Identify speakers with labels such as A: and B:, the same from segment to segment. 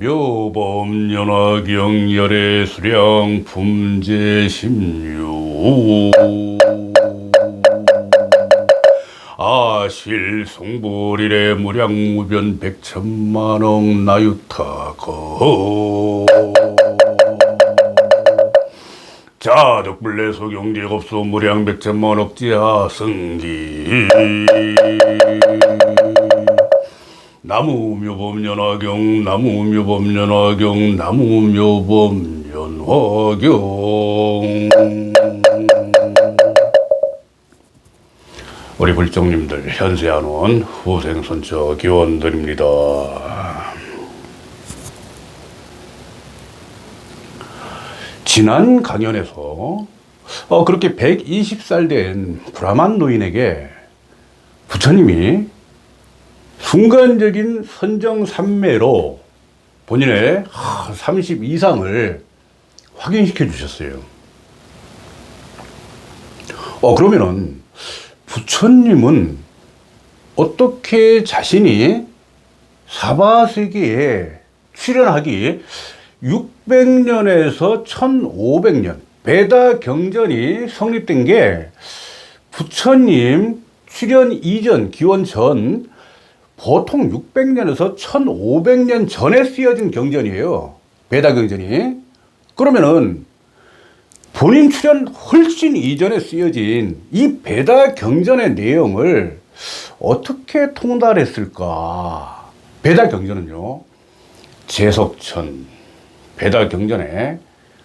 A: 묘범 연화경 열애 수량 품제 십류. 아실 송불일의 무량무변 백천만억 나유타거. 자덕불내 소경제겁소 무량 백천만억지하 승기 나무묘범연화경 나무묘범연화경 나무묘범연화경 우리 불정님들 현세한원 후생선처 기원드립니다. 지난 강연에서 어, 그렇게 120살 된 브라만 노인에게 부처님이 순간적인 선정산매로 본인의 30 이상을 확인시켜 주셨어요. 어, 그러면은 부처님은 어떻게 자신이 사바세계에 출연하기 600년에서 1500년 베다 경전이 성립된 게 부처님 출연 이전 기원 전 보통 600년에서 1500년 전에 쓰여진 경전이에요. 베다 경전이. 그러면은 본인 출연 훨씬 이전에 쓰여진 이 베다 경전의 내용을 어떻게 통달했을까? 베다 경전은요, 제석천, 베다 경전에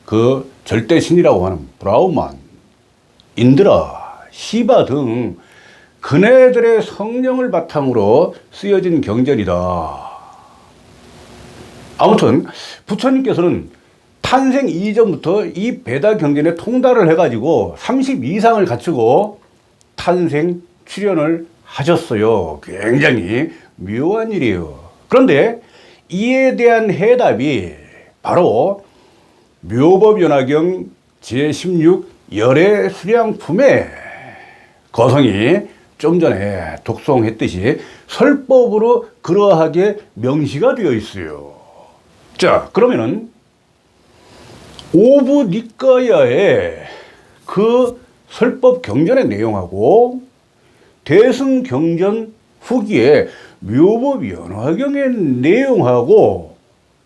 A: 그 절대 신이라고 하는 브라우만, 인드라, 시바 등 그네들의 성령을 바탕으로 쓰여진 경전이다. 아무튼 부처님께서는 탄생 이전부터 이 베다 경전에 통달을 해가지고 30 이상을 갖추고 탄생 출연을 하셨어요. 굉장히 묘한 일이에요. 그런데 이에 대한 해답이 바로 묘법연화경 제16 열애 수량품에 거성이 좀 전에 독송했듯이 설법으로 그러하게 명시가 되어 있어요. 자, 그러면은 오부 니까야의 그 설법 경전의 내용하고 대승 경전 후기에 묘법 연화경의 내용하고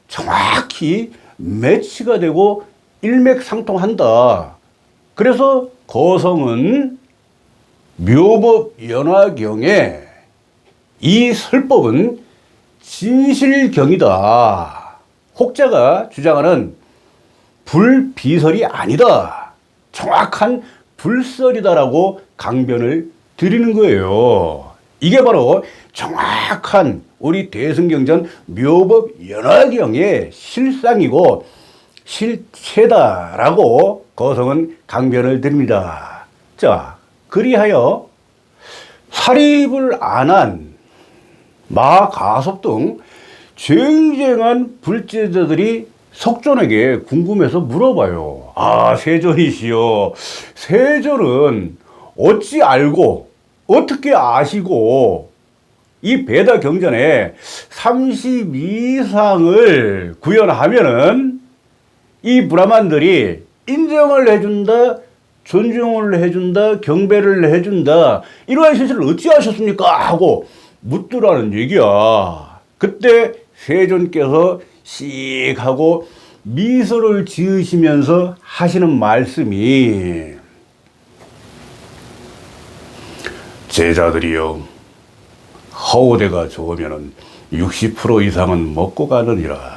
A: 정확히 매치가 되고 일맥상통한다. 그래서 거성은 묘법 연화경에 이 설법은 진실경이다. 혹자가 주장하는 불비설이 아니다. 정확한 불설이다라고 강변을 드리는 거예요. 이게 바로 정확한 우리 대승경전 묘법 연화경의 실상이고 실체다라고 거성은 강변을 드립니다. 자, 그리하여 사립을 안 한 마가섭 등 쟁쟁한 불제자들이 석존에게 궁금해서 물어봐요. 아, 세존이시여. 세존은 어찌 알고, 어떻게 아시고, 이 베다 경전에 30 이상을 구현하면은 이 브라만들이 인정을 해준다, 존중을 해준다, 경배를 해준다, 이러한 실수를 어찌 하셨습니까? 하고 묻더라는 얘기야. 그때 세존께서 씩 하고 미소를 지으시면서 하시는 말씀이 제자들이여 허우대가 좋으면 60% 이상은 먹고 가느니라.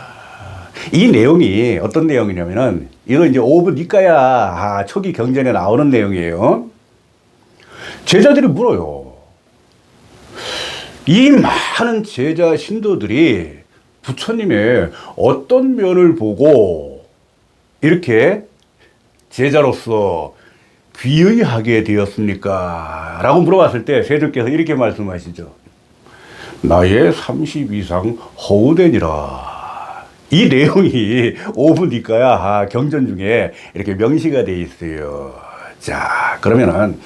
A: 이 내용이 어떤 내용이냐면은 이거 이제 오브 니까야 아, 초기 경전에 나오는 내용이에요. 제자들이 물어요. 이 많은 제자 신도들이 부처님의 어떤 면을 보고 이렇게 제자로서 귀의하게 되었습니까? 라고 물어봤을 때 세조께서 이렇게 말씀하시죠. 나의 30 이상 허우되니라. 이 내용이 오브니까야 아, 경전 중에 이렇게 명시가 돼 있어요. 자, 그러면은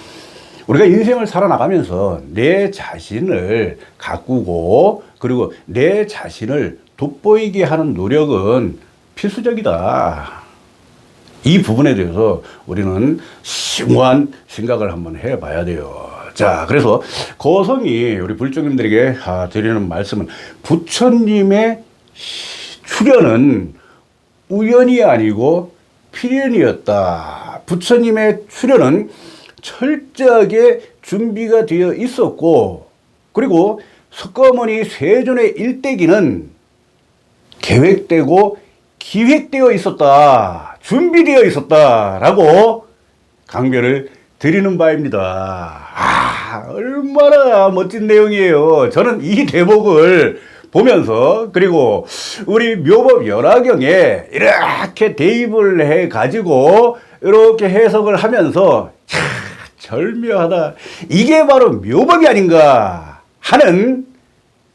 A: 우리가 인생을 살아나가면서 내 자신을 가꾸고 그리고 내 자신을 돋보이게 하는 노력은 필수적이다. 이 부분에 대해서 우리는 심오한 생각을 한번 해봐야 돼요. 자, 그래서 고성이 우리 불종님들에게 아, 드리는 말씀은 부처님의 출현은 우연이 아니고 필연이었다. 부처님의 출현은 철저하게 준비가 되어 있었고, 그리고 석가모니 세존의 일대기는 계획되고 기획되어 있었다. 준비되어 있었다라고 강변을 드리는 바입니다. 아, 얼마나 멋진 내용이에요. 저는 이 대목을 보면서 그리고 우리 묘법 연화경에 이렇게 대입을 해 가지고 이렇게 해석을 하면서 참 절묘하다. 이게 바로 묘법이 아닌가 하는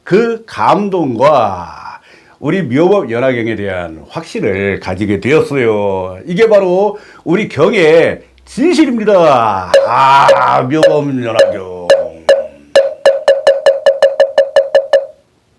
A: 그 감동과 우리 묘법 연화경에 대한 확신을 가지게 되었어요. 이게 바로 우리 경의 진실입니다. 아, 묘법 연화경.